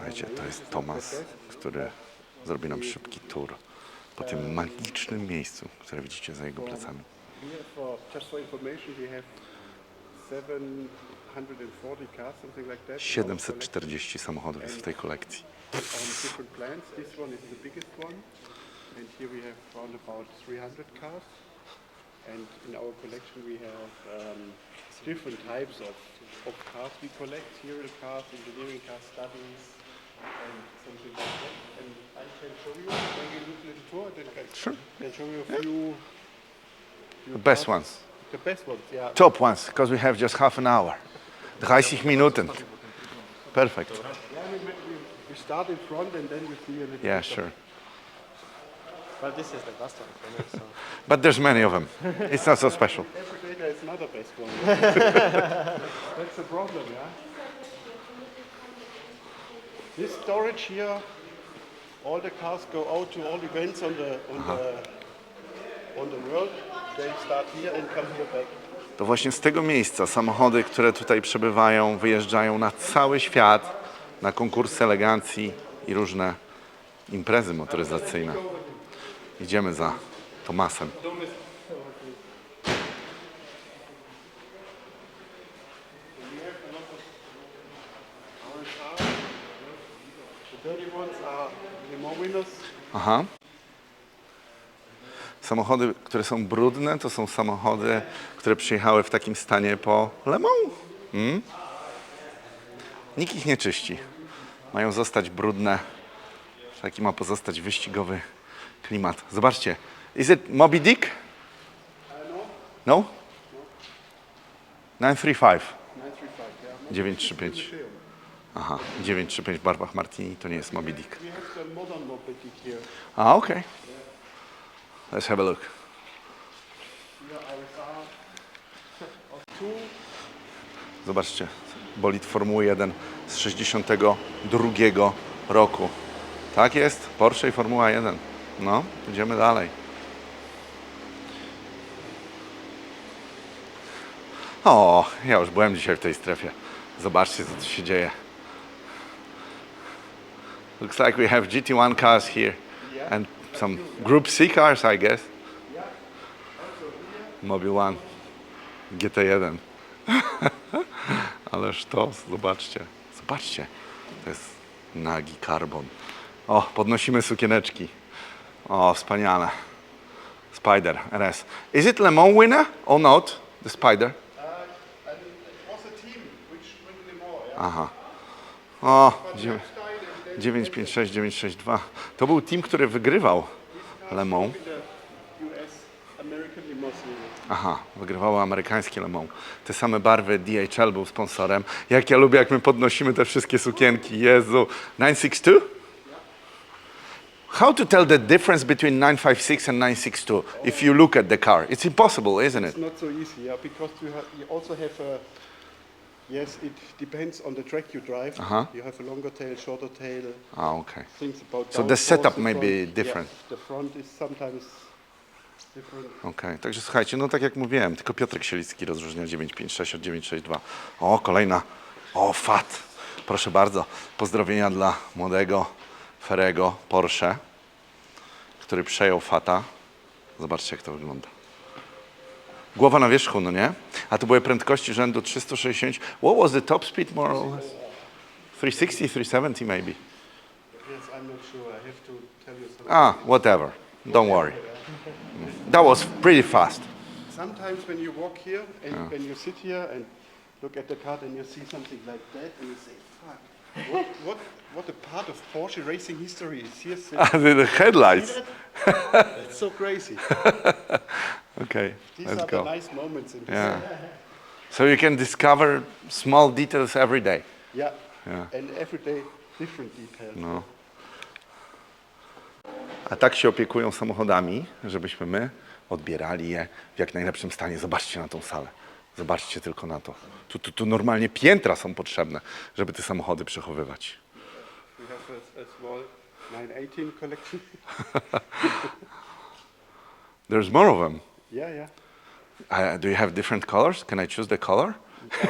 Słuchajcie, to jest Tomas, który zrobi nam szybki tour po tym magicznym miejscu, które widzicie za jego plecami. Here, for just for information, we have 740 cars, something like that. 740 samochodów jest w tej kolekcji. On different plans. This one is the biggest one, and here we have around about 300 cars. And in our collection, we have um, different types of, of cars we collect: serial cars, engineering cars, studies, and something like that. And I can show you when a little tour. Then can, Sure. can show you a few. few The best ones. The best ones, yeah. Top ones, because we have just half an hour. 30 Minuten. Perfect. Yeah, we, we, we start in front and then you see a little Yeah, sure. Well, this is the best one. So. But there's many of them. It's not so special. Every day there is another best one. That's the problem, yeah? This storage here, all the cars go out to all events on the, on the, on the world. They start here and come here back. To właśnie z tego miejsca samochody, które tutaj przebywają, wyjeżdżają na cały świat, na konkursy elegancji i różne imprezy motoryzacyjne. Idziemy za Tomasem. Our cars, the dirty ones are the more winners. Aha. Samochody, które są brudne, to są samochody, które przyjechały w takim stanie po Le Mans. Hmm? Nikt ich nie czyści. Mają zostać brudne. Taki ma pozostać wyścigowy klimat. Zobaczcie. Is it Moby Dick? No? 935. 935, yeah. 935. Aha, 935 w barwach Martini to nie jest Moby Dick. We have the modern mobility here. Ah, okay. Let's have a look. Zobaczcie, bolid Formuły 1 z 62 roku. Tak jest, Porsche i Formuła 1. No, idziemy dalej. O, ja już byłem dzisiaj w tej strefie. Zobaczcie, co tu się dzieje. Looks like we have GT1 cars here and some Group C cars, I guess. Mobil 1, GT1. Ależ to, zobaczcie, zobaczcie. To jest nagi karbon. O, podnosimy sukieneczki. O, wspaniale. Spider RS. Is it Le Mans winner or not? The Spider? and it was a team which win them all, yeah? Aha. O, 956, 962. To był team, który wygrywał Le Mans. Aha, wygrywało amerykańskie Le Mans. Te same barwy DHL był sponsorem. Jak ja lubię, jak my podnosimy te wszystkie sukienki. Jezu. 962? How to tell the difference between 956 and 962 if you look at the car? It's impossible, isn't it? It's not so easy, yeah, because you, have, you also have a, yes, it depends on the track you drive. Uh-huh. You have a longer tail, shorter tail, Ah, okay. things about So the setup may be different. Yeah, the front is sometimes different. Okej, także słuchajcie, no tak jak mówiłem, tylko Piotrek Sielicki rozróżnia 956 od 962. O, kolejna. O, fat. Proszę bardzo. Pozdrowienia dla młodego Ferego Porsche, który przejął fata. Zobaczcie, jak to wygląda. Głowa na wierzchu, no nie? A to były prędkości rzędu 360. What was the top speed more or less? 360, 370 maybe. Yes, I'm not sure. I have to tell you something. Ah, whatever. Don't worry. That was pretty fast. Sometimes when you walk here and when you sit here and look at the car, then you see something like that, and you say, "Fuck, what, what, what a part of Porsche racing history is here." sitting?" the headlights. It's so crazy. Okay, These let's are go. the nice moments in this. Yeah. So you can discover small details every day. Yeah. Yeah. And every day different details. No. A tak się opiekują samochodami, żebyśmy my odbierali je w jak najlepszym stanie. Zobaczcie na tą salę. Zobaczcie tylko na to. Tu, tu, tu normalnie piętra są potrzebne, żeby te samochody przechowywać. We have a, a small 918 collection. There's more of them. yeah, yeah. Uh, do you have different colors? Can I choose the color?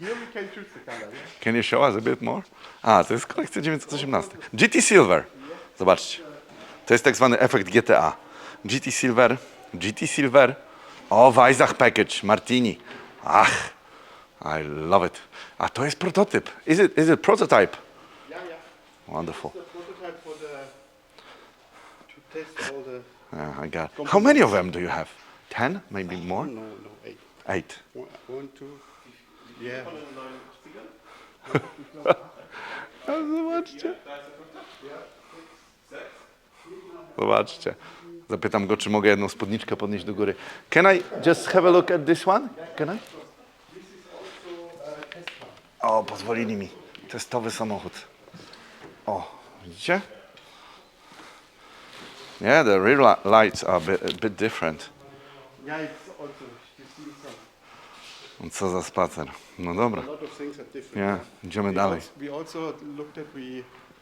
Here we can choose the color. Yeah? Can you show us a bit more? A, to jest kolekcja 918. GT Silver. Zobaczcie. To jest tak zwany efekt GTA. GT Silver, GT Silver. O, Weissach Package, Martini. Ach, I love it. Ah, A to jest prototyp. Is it, is it prototype? Yeah, yeah. Wonderful. The prototype for the to test all the. Yeah, I got it. How many of them do you have? Ten, maybe more? No, no, eight. Eight. One, one two. Yeah. A zobaczcie. Zobaczcie. Zapytam go, czy mogę jedną spódniczkę podnieść do góry. Can I just have a look at this one? Can I? O, pozwolili mi. Testowy samochód. O, widzicie? Yeah, the rear li- lights are a bit, a bit different. Some Co za spacer. No dobra. Yeah, idziemy dalej. we also looked at we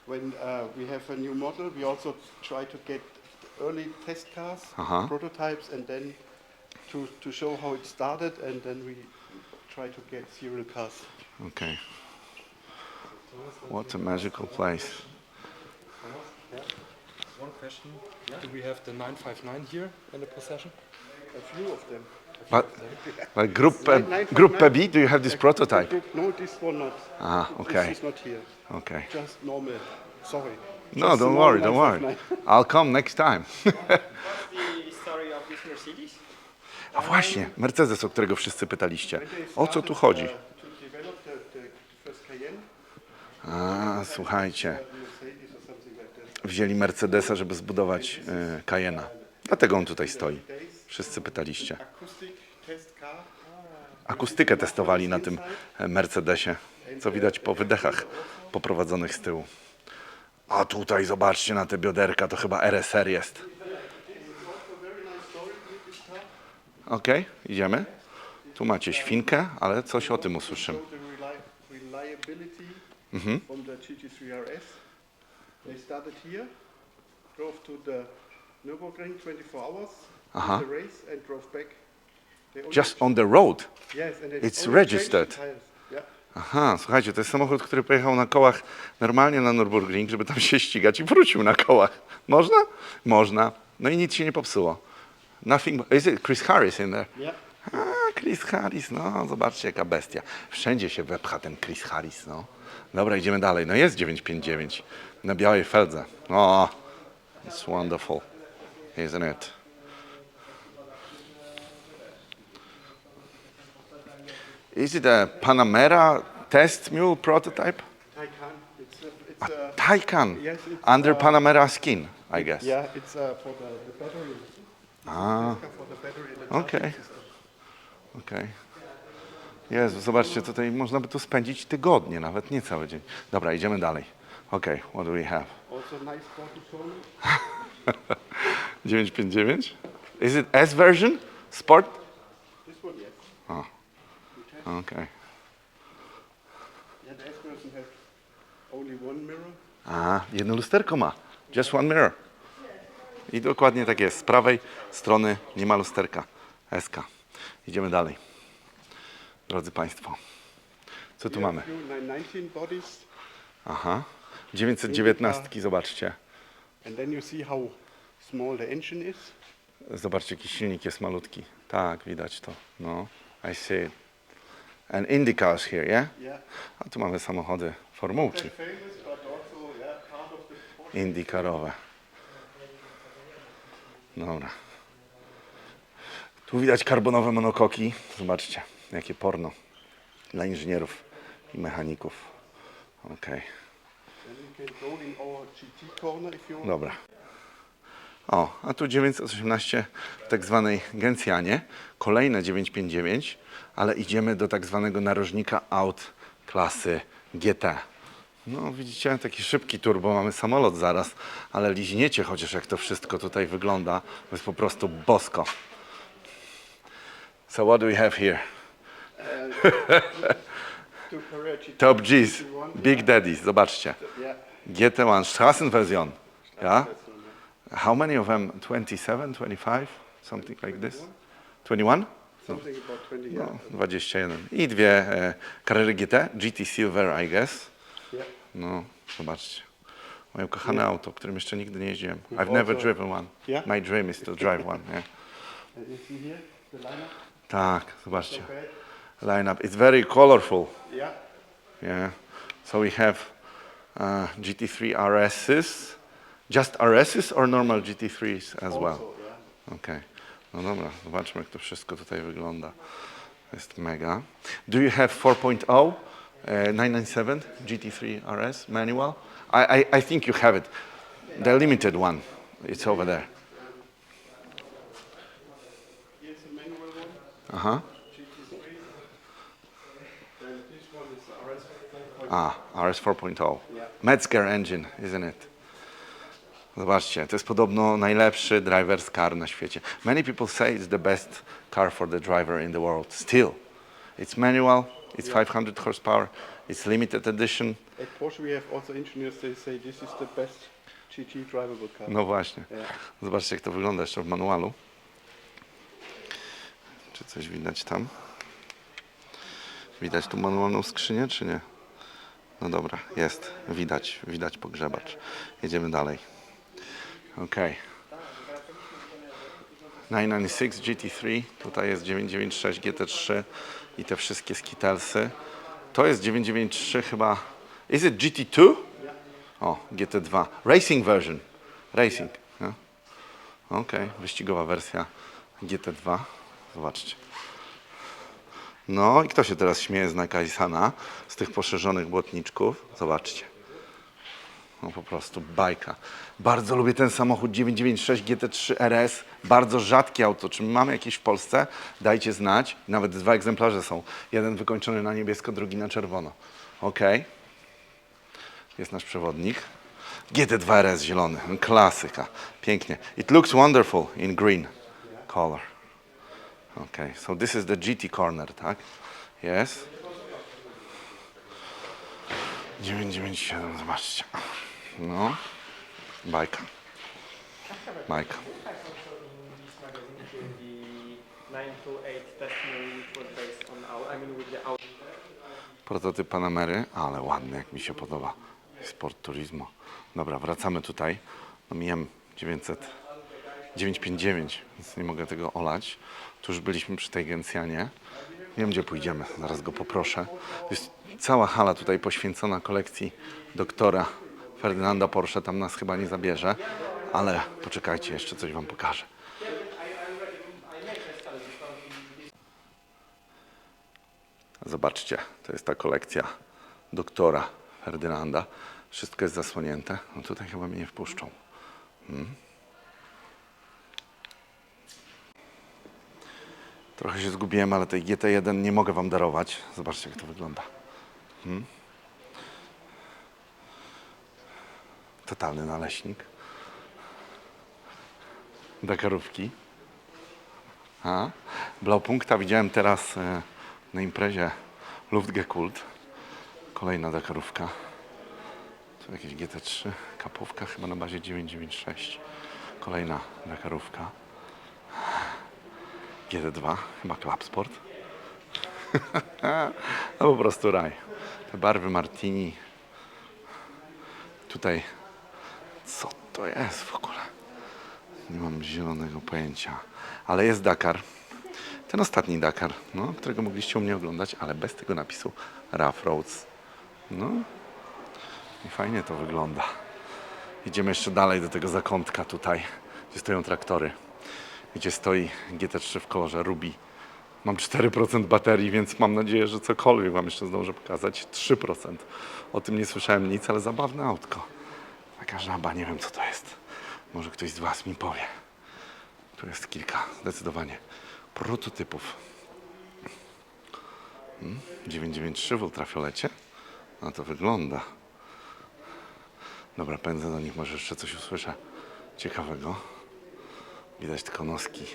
when uh, we have a new model. We also try to get early test cars, Uh-huh. prototypes, and then to to show how it started, and then we try to get serial cars. Okay. What a magical place. One question. Do we have the 959 here in the procession? A few of them. But, but group, uh, group B, do you have this prototype? No, this one not. Ah, okay. This is not here. Okay. Just normal. Sorry. No, don't worry, don't worry. 959. I'll come next time. A właśnie, Mercedes, o którego wszyscy pytaliście. O co tu chodzi? A, słuchajcie, wzięli Mercedesa, żeby zbudować y, Cayena. Dlatego on tutaj stoi. Wszyscy pytaliście. Akustykę testowali na tym Mercedesie, co widać po wydechach poprowadzonych z tyłu. A tutaj zobaczcie na te bioderka, to chyba RSR jest. Okej, idziemy. Tu macie świnkę, ale coś o tym usłyszymy. Mhm. from the GT3 RS. They started here, drove to the Nürburgring 24 hours, Aha. Just on the road. yes, and they it's registered. Aha, słuchajcie, to jest samochód, który pojechał na kołach normalnie na Nürburgring, żeby tam się ścigać i wrócił na kołach. Można? Można. No i nic się nie popsuło. Nothing, is it Chris Harris in there? Yeah. A, Chris Harris, no zobaczcie jaka bestia. Wszędzie się wepcha ten Chris Harris, no. Dobra, idziemy dalej. No jest 959 na białej feldze. O, it's wonderful, isn't it? Is it a Panamera test mule prototype? Taycan. It's a, it's a, Taycan, Yes, it's, under uh, Panamera skin, I guess. yeah, it's uh, for the, the battery. Ah, For the battery Okay. system. okej. Jezu, zobaczcie, tutaj można by tu spędzić tygodnie, nawet nie cały dzień. Dobra, idziemy dalej. Okej, what do we have? Also nice sporty corner. 959? Is it S version? Sport? This one, yes. Okay. Yeah, the has only one mirror. A, jedno lusterko ma. Just one mirror. I dokładnie tak jest. Z prawej strony nie ma lusterka. SK. Idziemy dalej. Drodzy Państwo, co tu mamy? a few 919 bodies, Aha. 919, zobaczcie. Zobaczcie, jaki silnik jest malutki. Tak, widać to. No, I see it. And IndyCars here, yeah? Yeah. A tu mamy samochody formułki. IndyCarowe. Dobra. Tu widać karbonowe monokoki. Zobaczcie, jakie porno dla inżynierów i mechaników. Okej, want. dobra. O, a tu 918 w tak zwanej Gencjanie. Kolejne 959, ale idziemy do tak zwanego narożnika aut klasy GT. No widzicie, taki szybki turbo, mamy samolot zaraz, ale liźniecie chociaż jak to wszystko tutaj wygląda. To jest po prostu bosko. So what do we have here? Top G's, GT1, Big Daddies, zobaczcie. Yeah. GT1 Straßenversion. Ja? Yeah. How many of them? 27, 25? Something like this? 21? something about 20 No, years. 21. I dwie e, GT, GT Silver, I guess. Yeah. No, zobaczcie. Moje ukochane auto, którym jeszcze nigdy nie jeździłem. I've never driven one. Yeah? My dream is to drive one. Yeah. Tak, zobaczcie. Lineup. It's very colorful. Yeah. Yeah. So we have uh, GT3 RSs. Just RSs or normal GT3s as well? Okay. No dobra, zobaczmy jak to wszystko tutaj wygląda. Jest mega. Do you have 4.0 uh, 997 GT3 RS manual? I, I, I think you have it. The limited one. It's over there. Here's the manual one, Aha. GT3. And this one is RS 4.0. A, RS 4.0. Yeah. Metzger engine, isn't it? Zobaczcie, to jest podobno najlepszy driver's car na świecie. Many people say it's the best car for the driver in the world. Still, it's manual, it's 500 horsepower, it's limited edition. At Porsche we have also engineers, they say this is the best GT drivable car. No właśnie. Yeah. Zobaczcie, jak to wygląda jeszcze w manualu. Czy coś widać tam? Widać tu manualną skrzynię, czy nie? No dobra, jest. Widać, widać pogrzebacz. Jedziemy dalej. Ok. 996 GT3, tutaj jest 996 GT3 i te wszystkie skitelsy. To jest 993 chyba. Is it GT2? O, GT2. Racing version. Racing. No. Okej, wyścigowa wersja GT2. Zobaczcie. No i kto się teraz śmieje z Nakaisana, z tych poszerzonych błotniczków? Zobaczcie. No po prostu bajka. Bardzo lubię ten samochód 996 GT3 RS. Bardzo rzadkie auto. Czy my mamy jakieś w Polsce? Dajcie znać. Nawet dwa egzemplarze są. Jeden wykończony na niebiesko, drugi na czerwono. Ok. Jest nasz przewodnik. GT2 RS zielony. Klasyka. Pięknie. It looks wonderful in green color. Okay, so this is the GT corner, tak? Yes. 997, zobaczcie. No. Bajka. Bajka. The 928 testimony which was based on our, I mean with the Audi. Prototyp Panamery, ale ładny, jak mi się podoba. Sport Turismo. Dobra, wracamy tutaj. No mijam 900, 959, więc nie mogę tego olać. Tu już byliśmy przy tej Gencjanie. Wiem, gdzie pójdziemy. Zaraz go poproszę. Jest cała hala tutaj poświęcona kolekcji doktora Ferdynanda Porsche. Tam nas chyba nie zabierze, ale poczekajcie, jeszcze coś Wam pokażę. Zobaczcie, to jest ta kolekcja doktora Ferdynanda. Wszystko jest zasłonięte. No tutaj chyba mnie nie wpuszczą. Hmm. Trochę się zgubiłem, ale tej GT1 nie mogę Wam darować. Zobaczcie, jak to wygląda. Hmm. Totalny naleśnik. Dakarówki. A, Blaupunkta widziałem teraz e, na imprezie Luftgekult. Kolejna Dakarówka. Tu jakieś GT3, kapówka chyba na bazie 996. Kolejna Dakarówka. GT2, chyba Club Sport. no po prostu raj. Te barwy Martini. Tutaj, co to jest w ogóle? Nie mam zielonego pojęcia. Ale jest Dakar. Ten ostatni Dakar, no, którego mogliście u mnie oglądać, ale bez tego napisu Rough Roads. No i fajnie to wygląda. Idziemy jeszcze dalej do tego zakątka tutaj, gdzie stoją traktory. Gdzie stoi GT3 w kolorze Ruby. Mam 4% baterii, więc mam nadzieję, że cokolwiek Wam jeszcze zdążę pokazać. 3%. O tym nie słyszałem nic, ale zabawne autko. Taka żaba, nie wiem co to jest. Może ktoś z Was mi powie. Tu jest kilka, zdecydowanie, prototypów. Hmm? 993 w ultrafiolecie? No to wygląda. Dobra, pędzę do nich, może jeszcze coś usłyszę ciekawego. Widać tylko noski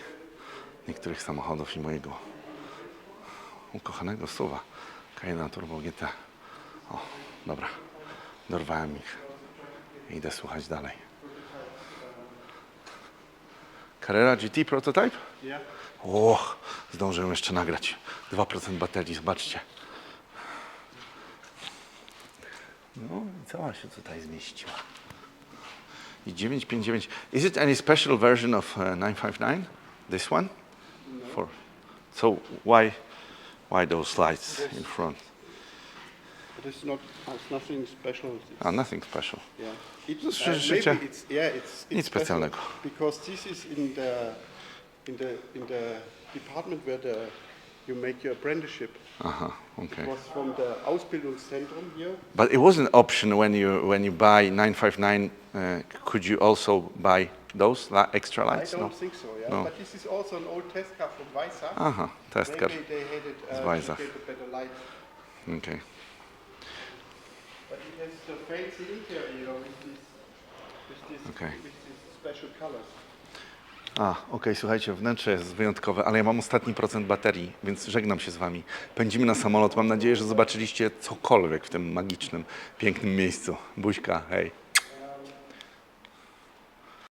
niektórych samochodów i mojego ukochanego suwa Cayena Turbo GT. O, dobra, dorwałem ich. Idę słuchać dalej. Carrera GT prototype? Yeah. Och, zdążyłem jeszcze nagrać. 2% baterii, zobaczcie. No i cała się tutaj zmieściła. I 959. Is it any special version of uh, 959? This one? For, so why, why those lights in front? It is not, it's nothing special. It's, Ah, nothing special. yeah. It, Just uh, życie. maybe it's, yeah, it's, Nic it's special specjalnego. because this is in the, in the, in the department where the, you make your apprenticeship. Aha, okay. It was from the Ausbildungszentrum here. But it was an option when you when you buy 959. Uh, could you also buy those li- extra lights? I lights? don't No. think so, yeah. No. But this is also an old test car from Weissach. Aha, test car. Maybe they had it uh, Weissach. to get a better light. Okay. But it has the fancy interior with this, with this, Okay. with these special colors. A, okej, słuchajcie, wnętrze jest wyjątkowe, ale ja mam ostatni procent baterii, więc żegnam się z wami. Pędzimy na samolot. Mam nadzieję, że zobaczyliście cokolwiek w tym magicznym, pięknym miejscu. Buźka, hej.